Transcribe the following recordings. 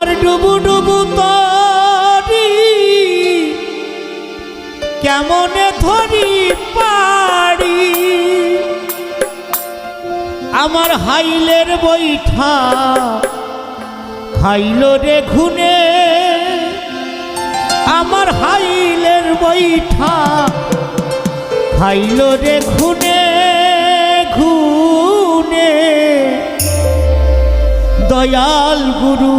আর ডুবু ডুবু তরি। কেমনে ধরি পারি? আমার হাইলের বৈঠা খাইল রে ঘুনে। আমার হাইলের বৈঠা খাইল রে ঘুনে ঘুনে। দয়াল গুরু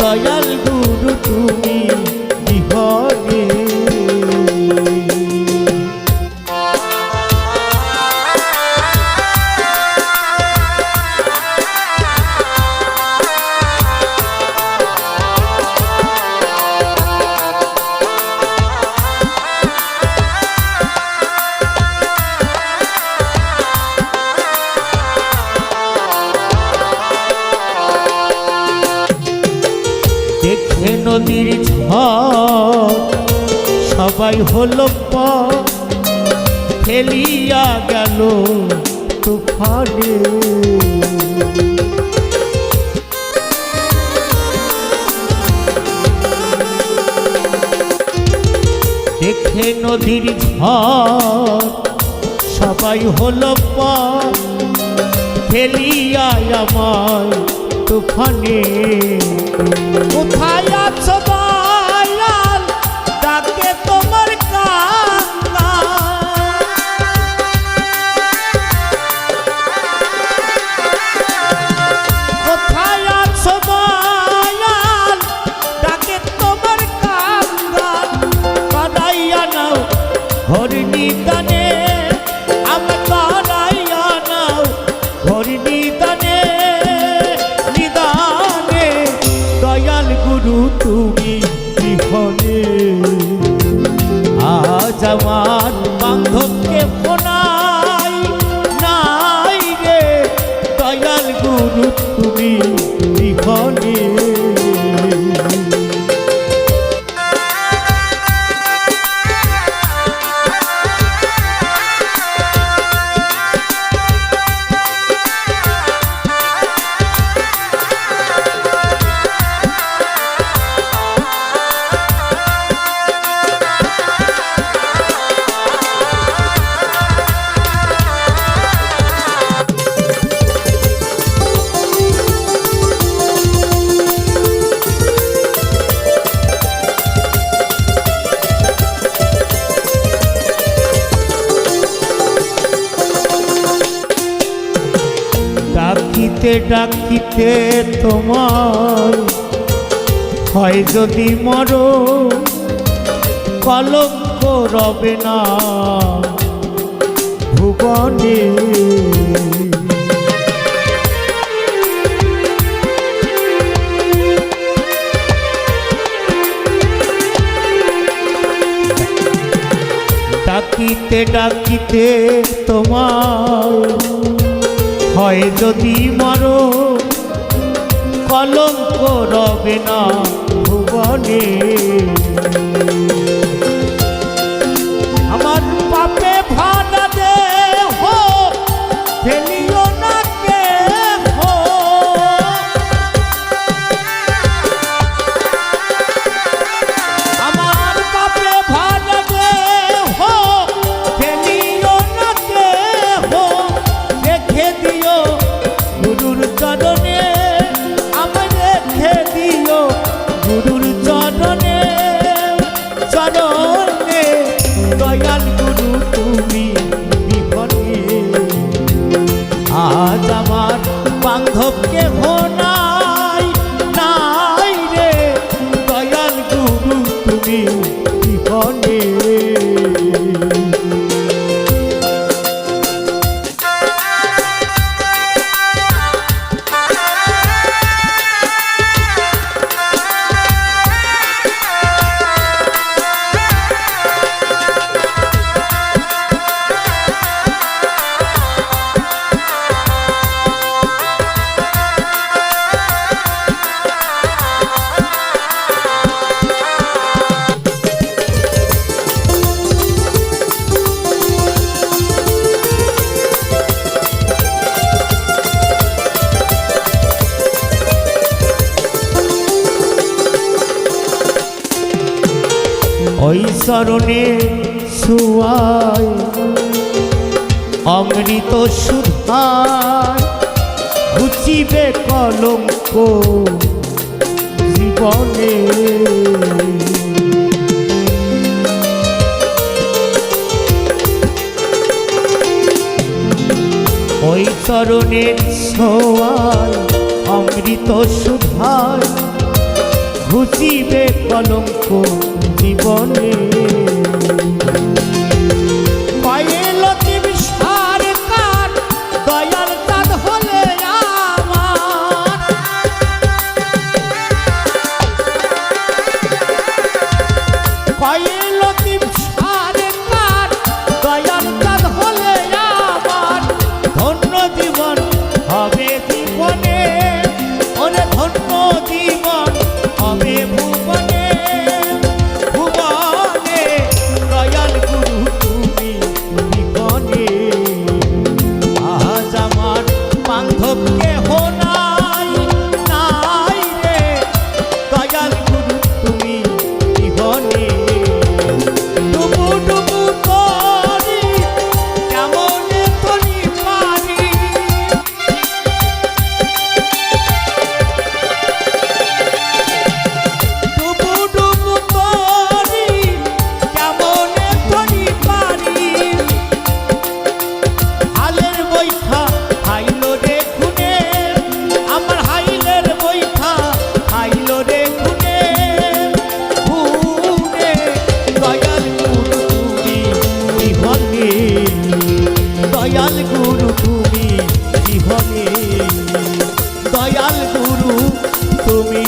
দয়াল দেখে নদীর ঝড়, সবাই হলো ফেলিয়া গেল তুফানে। দেখে নদীর ঝড়, সবাই হলো ফেলিয়া আমায় তুফানে। তুমি বিহনে আজ আমার ডাকিতে ডাকিতে তোমার হয় যদি মর কলঙ্ক রবে না। ভুবনে ডাকিতে ডাকিতে তোমার হয় যদি মর কলঙ্ক রবে না ভুবনে। দয়াল গুরু তুমি বিপদে। আজ আমার বান্ধবকে ভোর চরণে সুয়ায় অমৃত সুধায় ঘুচিবে কলঙ্ক জীবনে। ওই চরণের সোয়াল অমৃত সুধার ঘুচিবে কলঙ্ক জীবনে। দয়াল গুরু তুমি জীবনে দয়াল গুরু তুমি